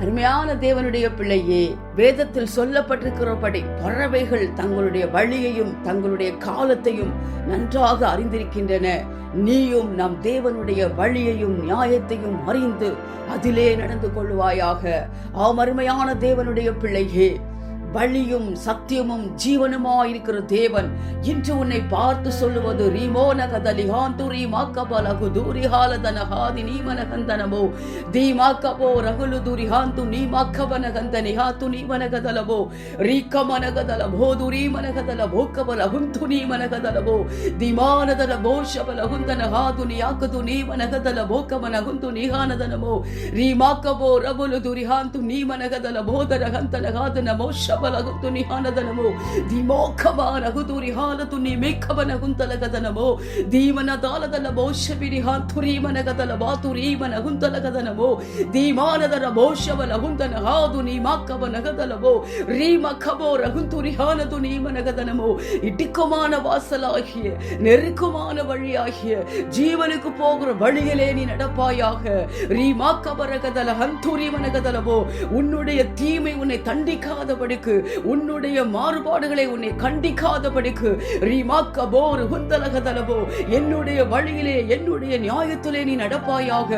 அருமையான தேவனுடைய பிள்ளையே வேதத்தில் சொல்லப்பட்டிருக்கிறபடி பறவைகள் தங்களுடைய வழியையும் தங்களுடைய காலத்தையும் நன்றாக அறிந்திருக்கின்றன. நீயும் நம் தேவனுடைய வழியையும் நியாயத்தையும் அறிந்து அதிலே நடந்து கொள்வாயாக ஆமருமையான தேவனுடைய பிள்ளையே வழியும் சத்தியமும் ஜீவனுமா இருக்கிற தேவன் இன்று உன்னை பார்த்து சொல்லுவது ரீமோன கதலி ஹாந்துரி மாக்கபலகு தூரி ஹாலதன ஹாதி நீமனகந்தனமோ தீமாக்கபோ ரகுலு துரி ஹாந்து நீ மாக்கவனகந்த நிஹாத்து நீமனகதலவோ ரீக்கமனகதல போது ரீமனகதல போக்கபல ஹுந்து நீமனகதலவோ திமானதல போஷபல ஹுந்தன ஹாது நியாக்கது நீமனகதல போக்கமன ஹுந்து நிஹானதனமோ ரீமாக்கபோ ரகுலு துரி ஹாந்து நீமனகதல போதரகந்தன ஹாது நமோஷப ನಿಹಾನದನಮೋ ದಿಮೋಖಮ ರಘುದು ರಿಹಾಲತು ನಿಮೇಖವನ ಹುಂತಲಗದನಮೋ ಧೀಮನ ದಾಲದಲ ಭೋಷಬಿರಿ ಹಾಂತು ರೀಮನಗದಲ ಬಾತು ರೀಮನ ಹುಂತಲಗದನಮೋ ದೀಮಾನದರ ಭೋಷವನ ಹುಂದನ ಹಾದು ನೀಮಾಕವ ನಗದಲವೋ ரீம கபோ ரகுந்துரி ஹானது நீமனகதனமோ இடுக்கமான வாசலாகிய நெருக்கமான வழியாகிய ஜீவனுக்கு போகிற வழியிலே நீ நடப்பாயாக ரீமா கபரகதல ஹந்துரி மனகதலவோ உன்னுடைய தீமை உன்னை தண்டிக்காதபடிக்கு படிக்கு உன்னுடைய மாறுபாடுகளை உன்னை கண்டிக்காத படிக்கு ரீமாக்க போர் உந்தலக தலபோ என்னுடைய வழியிலே என்னுடைய நியாயத்திலே நீ நடப்பாயாக.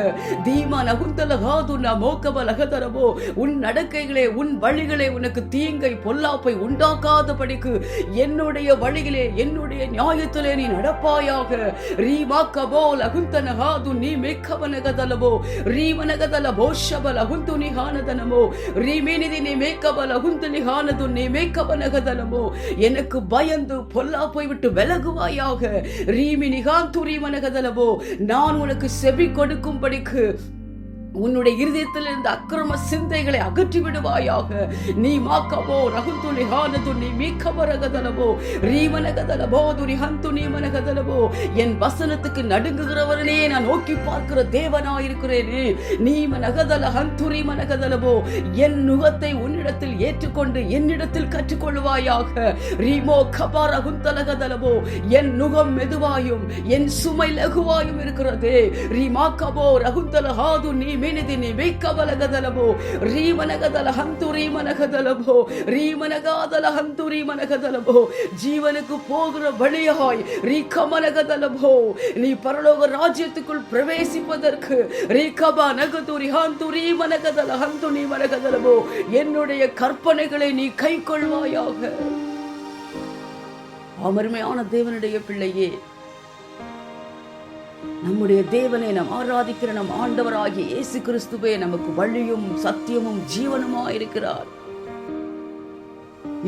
தீமா நகுந்தலகாது மோக்கபலகதரவோ உன் நடக்கைகளே உன் வழிகளே உனக்கு தீங்கை பொல்லாப்பை உண்டாக்காத படிக்கு என்னுடைய வழியிலே என்னுடைய நியாயத்திலே நீ நடப்பாயாக. ரீமாக்க ரீமாக்கபோ லகுந்தனகாது நீ மேக்கவனகதலவோ ரீமனகதல போஷப லகுந்து நிகானதனமோ ரீமினிதி நீ மேக்கப லகுந்து நிகானது நீ மேக்கவனகதலமோ எனக்கு பயந்து பொல்லா போய்விட்டு விலகுவாயாக. ரீமி நிகாந்து ரீமனகதலவோ நான் உனக்கு செவி கொடுக்கும்படிக்கு உன்னுடைய இருதயத்தில் இருந்த அக்கிரம சிந்தைகளை அகற்றி விடுவாயாக நீ மாக்கபோ ரகுந்துலி ஹானது நீ மீக்கபரகதலபோ ரீமனகதலபோ துரி ஹந்து நீமனகதலவோ என் வசனத்துக்கு நடுங்குகிறவரனே நான் நோக்கி பார்க்கிற தேவனாயிருக்கிறேனே. நீமனகதல ஹந்துரி மனகதலவோ என் நுகத்தை உன்னிடத்தில் ஏற்றுக்கொண்டு என்னிடத்தில் கற்றுக்கொள்வாயாக. ரீமோ கபா ரகுந்தலகதலபோ என் நுகம் மெதுவாயும் என் சுமை லகுவாயும் இருக்கிறதே. ரீமா கபோ ரகுந்தல ஹாது நீ ಮಿನಿದಿ ನಿ ಬೇಕಬಲಗದಲಬೋ ರೀಮನಗದಲ ಹಂತು ರೀಮನಗದಲಬೋ ರೀಮನಗಾದಲ ಹಂತು ರೀಮನಗದಲಬೋ ஜீவனுக்கு போகிற வழியாய் ரீக்கமனகதலபோ நீ பரலோக ராஜ்யத்துக்குள் பிரவேசிப்பதற்கு ரீகபா நகது ரிஹாந்து ரீமனகதல ஹந்து நீ மனகதலபோ என்னுடைய கற்பனைகளை நீ கை கொள்வாயாக அமர்மையான தேவனுடைய பிள்ளையே நம்முடைய தேவனை நாம் ஆராதிக்கிற நம் ஆண்டவராகிய இயேசு கிறிஸ்துவே நமக்கு வழியும் சத்தியமும் ஜீவனுமா இருக்கிறார்.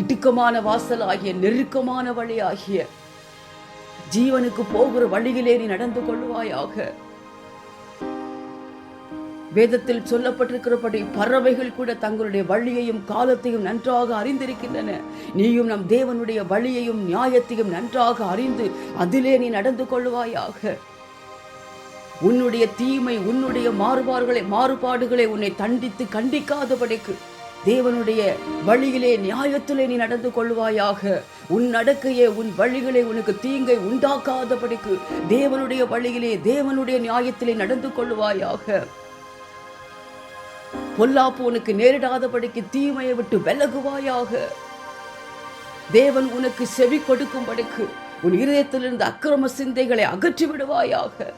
இடுக்கமான வாசலாகிய நெருக்கமான வழியாகிய ஜீவனுக்கு போகிற வழியிலே நீ நடந்து கொள்வாயாக வேதத்தில் சொல்லப்பட்டிருக்கிறபடி பறவைகள் கூட தங்களுடைய வழியையும் காலத்தையும் நன்றாக அறிந்திருக்கின்றன. நீயும் நம் தேவனுடைய வழியையும் நியாயத்தையும் நன்றாக அறிந்து அதிலே நீ நடந்து கொள்வாயாக உன்னுடைய தீமை உன்னுடைய மாறுபாடுகளை மாறுபாடுகளை உன்னை தண்டித்து கண்டிக்காதபடிக்கு தேவனுடைய வழியிலே நியாயத்திலே நீ நடந்து கொள்வாயாக. உன் நடக்கையே உன் வழிகளை உனக்கு தீங்கை உண்டாக்காதபடிக்கு தேவனுடைய வழியிலே தேவனுடைய நியாயத்திலே நடந்து கொள்வாயாக. பொல்லாப்பு உனக்கு நேரிடாதபடிக்கு தீமையை விட்டு விலகுவாயாக. தேவன் உனக்கு செவி கொடுக்கும்படிக்கு உன் இருதயத்திலிருந்து அக்கிரம சிந்தைகளை அகற்றி விடுவாயாக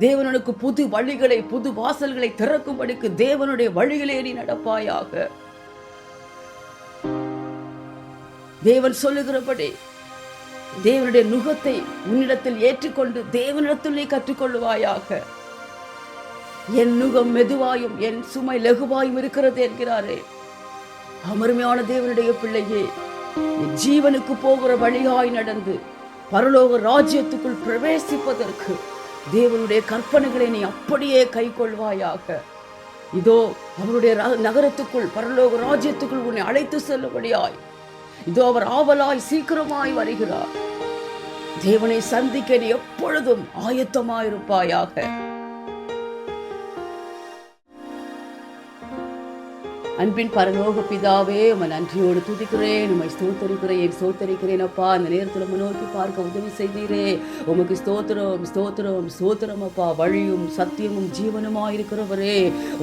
தேவனுக்கு புது வழிகளை புது வாசல்களை திறக்கும்படிக்கு தேவனுடைய வழிகளே நீ நடப்பாயாக. தேவன் சொல்லுகிறபடி தேவனுடைய நுகத்தை உன்னிடத்தில் ஏற்றுக்கொண்டு தேவனிடத்தில் நீ கற்றுக்கொள்வாயாக என் நுகம் மெதுவாயும் என் சுமை லகுவாயும் இருக்கிறது என்கிறாரே. அமருமையான தேவனுடைய பிள்ளையே ஜீவனுக்கு போகிற வழியாய் நடந்து பரலோக ராஜ்யத்துக்குள் பிரவேசிப்பதற்கு தேவனுடைய கற்பனைகளை நீ அப்படியே கை கொள்வாயாக. இதோ அவருடைய நகரத்துக்குள் பரலோக ராஜ்யத்துக்குள் உன்னை அழைத்து செல்லும்படியாய். இதோ அவர் ஆவலாய் சீக்கிரமாய் வருகிறார். தேவனை சந்திக்க நீ எப்பொழுதும் ஆயத்தமாயிருப்பாயாக. அன்பின் பரலோக பிதாவே உமை நன்றியோடு துதிக்கிறேன். உமை ஸ்தோத்தரிக்கிறேன் ஸ்தோத்தரிக்கிறேன் அப்பா. அந்த நேரத்தில் உம்மை நோக்கி பார்க்க உதவி செய்தீரே. உமக்கு ஸ்தோத்திரம் ஸ்தோத்திரம் ஸ்தோத்திரம் அப்பா. வழியும் சத்தியமும் ஜீவனுமா இருக்கிறவரே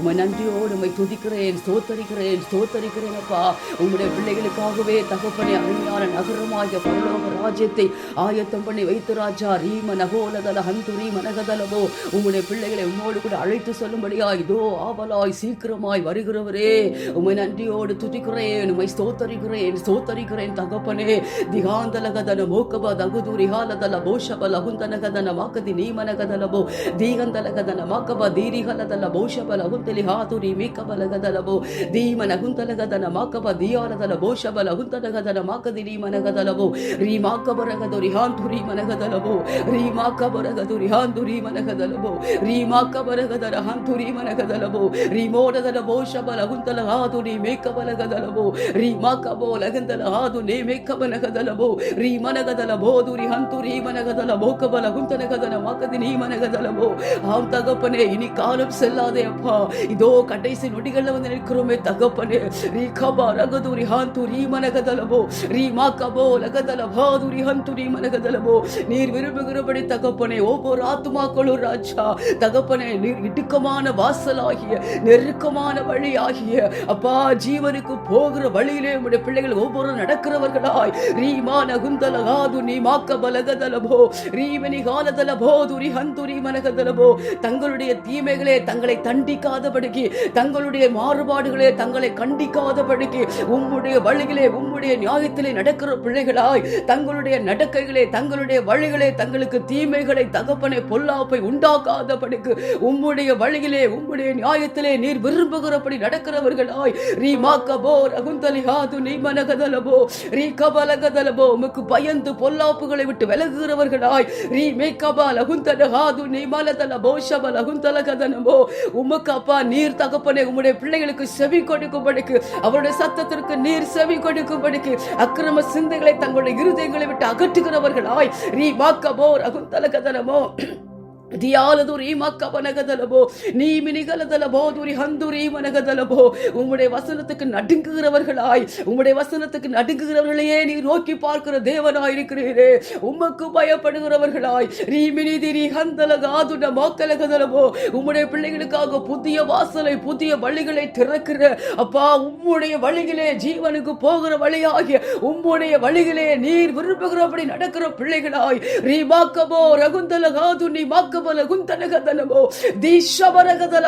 உமை நன்றியோடு உமை துதிக்கிறேன் ஸ்தோத்தரிக்கிறேன் ஸ்தோத்தரிக்கிறேன் அப்பா. உம்முடைய பிள்ளைகளுக்காகவே தகப்பனை அருமையான நகரமாகிய பரலோக ராஜ்யத்தை ஆயத்தம் பண்ணி வைத்து ராஜா. ரீம நகோலதல ஹந்துரி மனகதலவோ உங்களுடைய பிள்ளைகளை உம்மோடு கூட அழைத்து சொல்லும்படியாய் இதோ ஆவலாய் சீக்கிரமாய் வருகிறவரே. உமை நன்றியோடு துதிக்கிறேன் உமை ஸ்தோத்தரிக்கிறேன் ஸ்தோத்தரிக்கிறேன் தகப்பனே. திகாந்தலகதன மோக்கப தகுது ரிகாலதல போஷப லகுந்தனகதன வாக்கதி நீமனகதலபோ தீகந்தலகதன மாக்கப தீரிகலதல போஷப லகுந்தலி ஹாதுரி மீக்கப லகதலபோ தீமனகுந்தலகதன மாக்கப தியாலதல போஷப லகுந்தனகதன மாக்கதி நீமனகதலபோ ரீமாக்கபரகது ரிஹாந்து ரீமனகதலபோ ரீமாக்கபரகது ரிஹாந்து ரீமனகதலபோ ரீமாக்கபரகத ரஹாந்து ரீமனகதலபோ ரீமோடதல போஷப லகுந்தல ಮಾಕಬರಗದರ ಹಂತು ರೀ ಮನಗದಲಬೋ ರೀ ಮೋಡದಲ ಬಹುಶಬ ಲಹುಂತಲ ಹಾದು ನೀ ಮೇಕಬ ಲಗದಲಬೋ ರೀ ಮಾಕಬೋ ಲಗಂದಲ ಹಾದು ನೇ ಮೇಕಬ ಲಗದಲಬೋ ರೀ ಮನಗದಲ ಬೋದು ರಿ ಹಂತು ರೀ மனகதல மோக்கபல குந்தனகதன மாக்கதி நீ மனகதலமோ ஆம் தகப்பனே இனி காலம் செல்லாதே அப்பா இதோ கடைசி நொடிகள்ல வந்து நிற்கிறோமே தகப்பனே ரீ கபா ரகது ரி ஹாந்து ரீ மனகதலமோ ரீ மாக்கபோ லகதல பாது ரி ஹந்து ரீ மனகதலமோ நீர் விரும்புகிறபடி தகப்பனே ஒவ்வொரு ஆத்துமாக்களும் ராஜா தகப்பனே நீர் இடுக்கமான வாசலாகிய நெருக்கமான வழியாகிய அப்பா ஜீவனுக்கு போகிற வழியிலே உடைய பிள்ளைகள் ஒவ்வொரு நடக்கிறவர்களாய். ரீமா நகுந்தல காது நீ மாக்க பலகதலபோ. ரீமணி காலதலபோ துரி ஹந்துரி மனகதலபோ. தங்களுடைய தீமைகளே தங்களை தண்டிக்காதபடிக்கு தங்களுடைய மாறுபாடுகளே தங்களை கண்டிக்காதபடிக்கு உம்முடைய வழிகளே உம்முடைய நியாயத்திலே நடக்கிற பிள்ளைகளாய் தங்களுடைய நடக்கைகளே தங்களுடைய வழிகளே தங்களுக்கு தீமைகளை தகப்பனை பொல்லாப்பை உண்டாக்காதபடிக்கு உம்முடைய வழியிலே உம்முடைய நியாயத்திலே நீர் விரும்புகிறபடி நடக்கிறவர்கள் ரீ மாக்கபோ ரகுந்தலி ஹாது நீ மனகதலபோ ரீ கபலகதலபோ உமக்கு பயந்து பொல்லாப்புகளை விட்டு விலகுகிறவர்களாய் ரீ மேக்கபா லகுந்தன ஹாது நீ மலதல லகுந்தல கதனமோ உமக்கு அப்பா நீர் தகப்பனே உம்முடைய பிள்ளைகளுக்கு செவி கொடுக்கும்படிக்கு அவருடைய சத்தத்திற்கு நீர் செவி கொடுக்கும்படிக்கு அக்கிரம சிந்தைகளை தங்களுடைய இருதயங்களை விட்டு அகற்றுகிறவர்களாய் ரீ மாக்கபோ ரகுந்தல கதனமோ உங்களுடைய வசனத்துக்கு நடுங்குகிறவர்களாய் உம்முடைய வசனத்துக்கு நடுங்குகிறவர்களையே நீ நோக்கி பார்க்கிற தேவனாய் இருக்கிறீரே. உமக்கு பயப்படுகிறவர்களாய் நீமினி திரி ஹந்தல காதுட மாக்கலகதலபோ. உம்முடைய பிள்ளைகளுக்காக புதிய வாசலை புதிய வழிகளை திறக்கிற அப்பா உம்முடைய வழிகளே ஜீவனுக்கு போகிற வழியாகிய உம்முடைய வழிகளே நீர் விரும்புகிறபடி நடக்கிற பிள்ளைகளாய் ரீ மாக்கபோ ரகுந்தல காது நீ மாக்க குந்தனகதனமோ தீஷபரகதல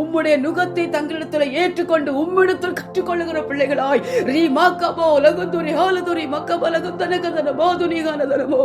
உம்முடைய நுகத்தை தங்களிடத்தில் ஏற்றுக்கொண்டு உம்மிடத்தில் கற்றுக்கொள்ளுகிற பிள்ளைகளாய் ரீ மாக்கபோ லகுந்துரி ஹாலதுரி மக்கபல துணிகானதனமோ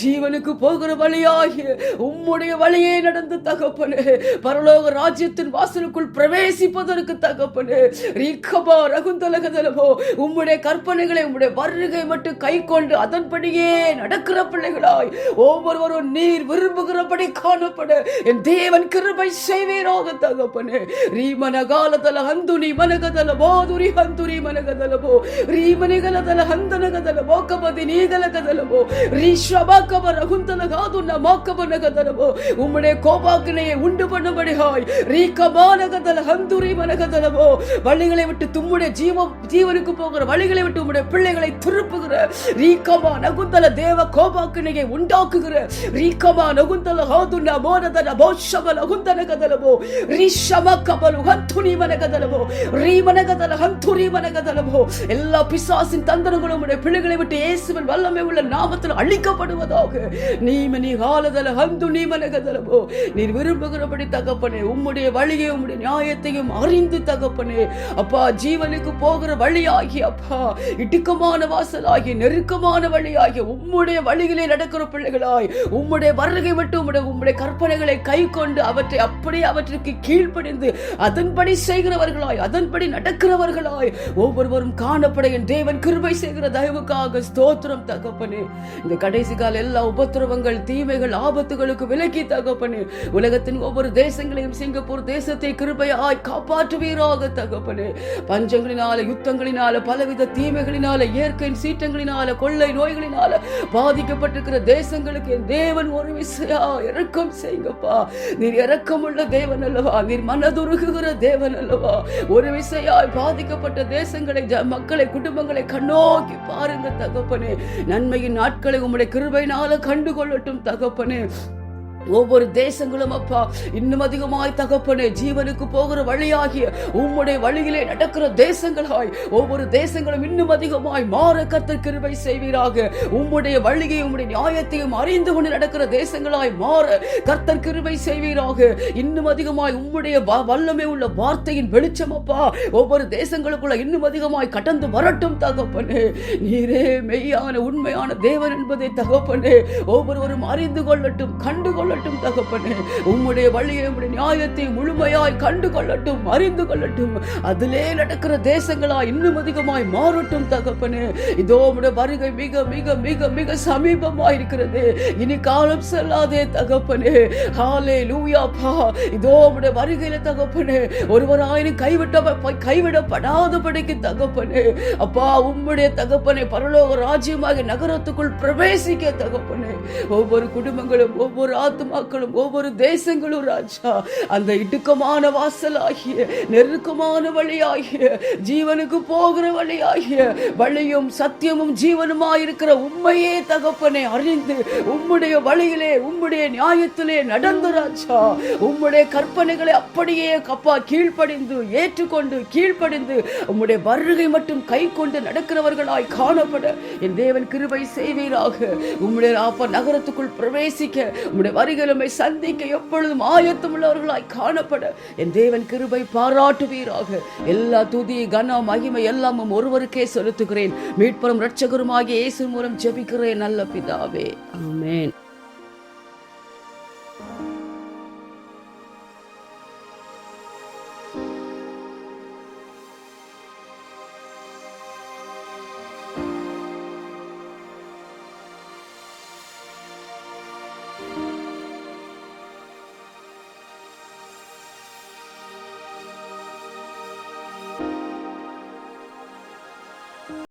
ஜீவனுக்கு போகிற வழியாகிய உம்முடைய வழியே நடந்து தகப்பனே பரலோக ராஜ்யத்தின் வாசலுக்குள் பிரவேசிப்பதற்கு தகப்பனே ரீக்கபா ரகுந்தலகதனமோ உம்முடைய கற்பனைகளை உம்முடைய வருகை மட்டும் கை கொண்டு அதன்படியே நடக்கிற பிள்ளைகளாய் ஒவ்வொருவரும் நீர் விரும்புகிறபடி காணப்பட. என் தேவன் கிருபை செய்வீராக தகப்பனே. ரீமன காலதல ஹந்துனி மனகதல போதுரி ஹந்துரி மனகதலபோ ரீமனிகலதல ஹந்தனகதல மோக்கபதி நீகலகதலபோ ரீஷபாக்கப ரகுந்தல காதுன மாக்கபனகதலபோ உம்முடைய கோபாக்கினையை உண்டு பண்ணும்படியாய் ரீகமானகதல ஹந்துரி மனகதலபோ வழிகளை விட்டு தும்முடைய ஜீவ ஜீவனுக்கு போகிற வழிகளை விட்டு உம்முடைய பிள்ளைகளை திருப்புகிற. ரீகமா நகுந்தல தேவ கோபாக்கினையை உண்டாக்குகிற. ரீகம் நகுந்தல ஹாதுன மோனதன போஷபல குந்தன கதலபோ ரிஷம கபலு ஹந்துனி மனகதலபோ ரீமனகதல ஹந்துரி மனகதலபோ எல்லா பிசாசின் தந்தனங்களும் உடைய பிள்ளைகளை விட்டு இயேசுவின் வல்லமை உள்ள நாமத்தில் அழிக்கப்படுவதாக நீமனி காலதல ஹந்து நீமனகதலபோ நீர் விரும்புகிறபடி தகப்பனே உம்முடைய வழியை உம்முடைய நியாயத்தையும் அறிந்து தகப்பனே. அப்பா ஜீவனுக்கு போகிற வழியாகி அப்பா இடுக்கமான வாசலாகி நெருக்கமான வழியாகி உம்முடைய வழியிலே நடக்கிற பிள்ளைகளாய் உம்முடைய வருகை மட்டும் உம்முடைய கற்பனைகளை கை கொண்டு அவற்றை அப்படியே அவற்றுக்கு கீழ்ப்படிந்து அதன்படி செய்கிறவர்களாய் அதன்படி நடக்கிறவர்களாய் ஒவ்வொருவரும் காணப்பட என் தேவன் கிருபை செய்கிற தயவுக்காக ஸ்தோத்திரம் தகப்பனே. இந்த கடைசி கால எல்லா உபத்திரவங்கள் தீமைகள் ஆபத்துகளுக்கு விலக்கி தகப்பனே. உலகத்தின் ஒவ்வொரு தேசங்களையும் சிங்கப்பூர் தேசத்தை கிருபையாய் காப்பாற்றுவீராக தகப்பனே. பஞ்சங்களினால யுத்தங்களினால பலவித தீமைகளினால இயற்கையின் சீற்றங்களினால கொள்ளை நோய்களினால பாதிக்கப்பட்டிருக்கிற தேசங்களுக்கு என் தேவன் ஒரு ஒரு விசையா செய்யுங்கப்பா. நீர் இறக்கமுள்ள தேவன் அல்லவா? நீர் மனதுருகுகிற தேவன் அல்லவா? ஒரு விசையாய் பாதிக்கப்பட்ட தேசங்களை ஜ- மக்களை குடும்பங்களை கண்ணோக்கி பாருங்க தகப்பனே. நன்மையின் நாட்களை உம்முடைய கிருபையினால கண்டு கொள்ளட்டும் தகப்பனே. ஒவ்வொரு தேசங்களும் அப்பா இன்னும் அதிகமாய் தகப்பனே ஜீவனுக்கு போகிற வழியாகிய உம்முடைய வழியிலே நடக்கிற தேசங்களாய் ஒவ்வொரு தேசங்களும் இன்னும் அதிகமாய் மாற கர்த்தர் கிருபை செய்வீராக. உம்முடைய வழியை உம்முடைய நியாயத்தையும் அறிந்து கொண்டு நடக்கிற தேசங்களாய் மாற கர்த்தர் கிருபை செய்வீராக. இன்னும் அதிகமாய் உம்முடைய வ- வல்லமை உள்ள வார்த்தையின் வெளிச்சம் அப்பா ஒவ்வொரு தேசங்களுக்குள்ள இன்னும் அதிகமாய் கடந்து வரட்டும் தகப்பனே. நீரே மெய்யான உண்மையான தேவன் என்பதை தகப்பனே. ஒவ்வொருவரும் அறிந்து கொள்ளட்டும் கண்டு கொள்ளட்டும். தகப்பனே. உம்முடைய வழியை உம்முடைய நியாயத்தை முழுமையாய் கண்டு கொள்ளட்டும் அறிந்து கொள்ளட்டும். அதிலே நடக்கிற தேசங்களா இன்னும் அதிகமாய் மாறட்டும் தகப்பனே. இதோ உடைய வருகை மிக மிக மிக மிக சமீபமாய் இருக்கிறது. இனி காலம் செல்லாதே தகப்பனே. ஹாலே லூயாப்பா இதோ உடைய வருகையில தகப்பனே. ஒருவராயினும் கைவிட்ட கைவிடப்படாதபடிக்கு தகப்பனே. அப்பா உம்முடைய தகப்பனே பரலோக ராஜ்யமாக நகரத்துக்குள் பிரவேசிக்க தகப்பனே. ஒவ்வொரு குடும்பங்களும் ஒவ்வொரு ஆத்துமாக்களும் ஒவ்வொரு தேசங்களும் ராஜா. அந்த இடுக்கமான வாசலாகிய நெருக்கமான வழியாகிய ஜீவனுக்கு போகிற வழியாகிய வழியும் சத்தியமும் ஜீவனுமாயிருக்கிற உண்மையே தகப்பனை அறிந்து உம்முடைய வழியிலே உம்முடைய நியாயத்திலே நடந்து ராஜா. உம்முடைய கற்பனைகளை அப்படியே கப்பா கீழ்ப்படிந்து ஏற்றுக்கொண்டு கீழ்ப்படிந்து உம்முடைய வருகை மட்டும் கை கொண்டு நடக்கிறவர்களாய் காணப்பட. என் தேவன் கிருபை செய்வீராக. உம்முடைய அப்பா நகரத்துக்குள் பிரவேசிக்க உம்முடைய வருகிழமை சந்திக்க எப்பொழுதும் ஆயத்தம் உள்ளவர்களாய் காணப்பட. என் தேவன் கிருபை பாராட்டுவீராக. எல்லா துதி கன மகிமை எல்லாமும் ஒருவருக்கே செலுத்துகிறேன். மீட்பரும் இரட்சகருமாகிய இயேசு மூலம் ஜெபிக்கிறேன் நல்ல பிதாவே. ஆமேன்.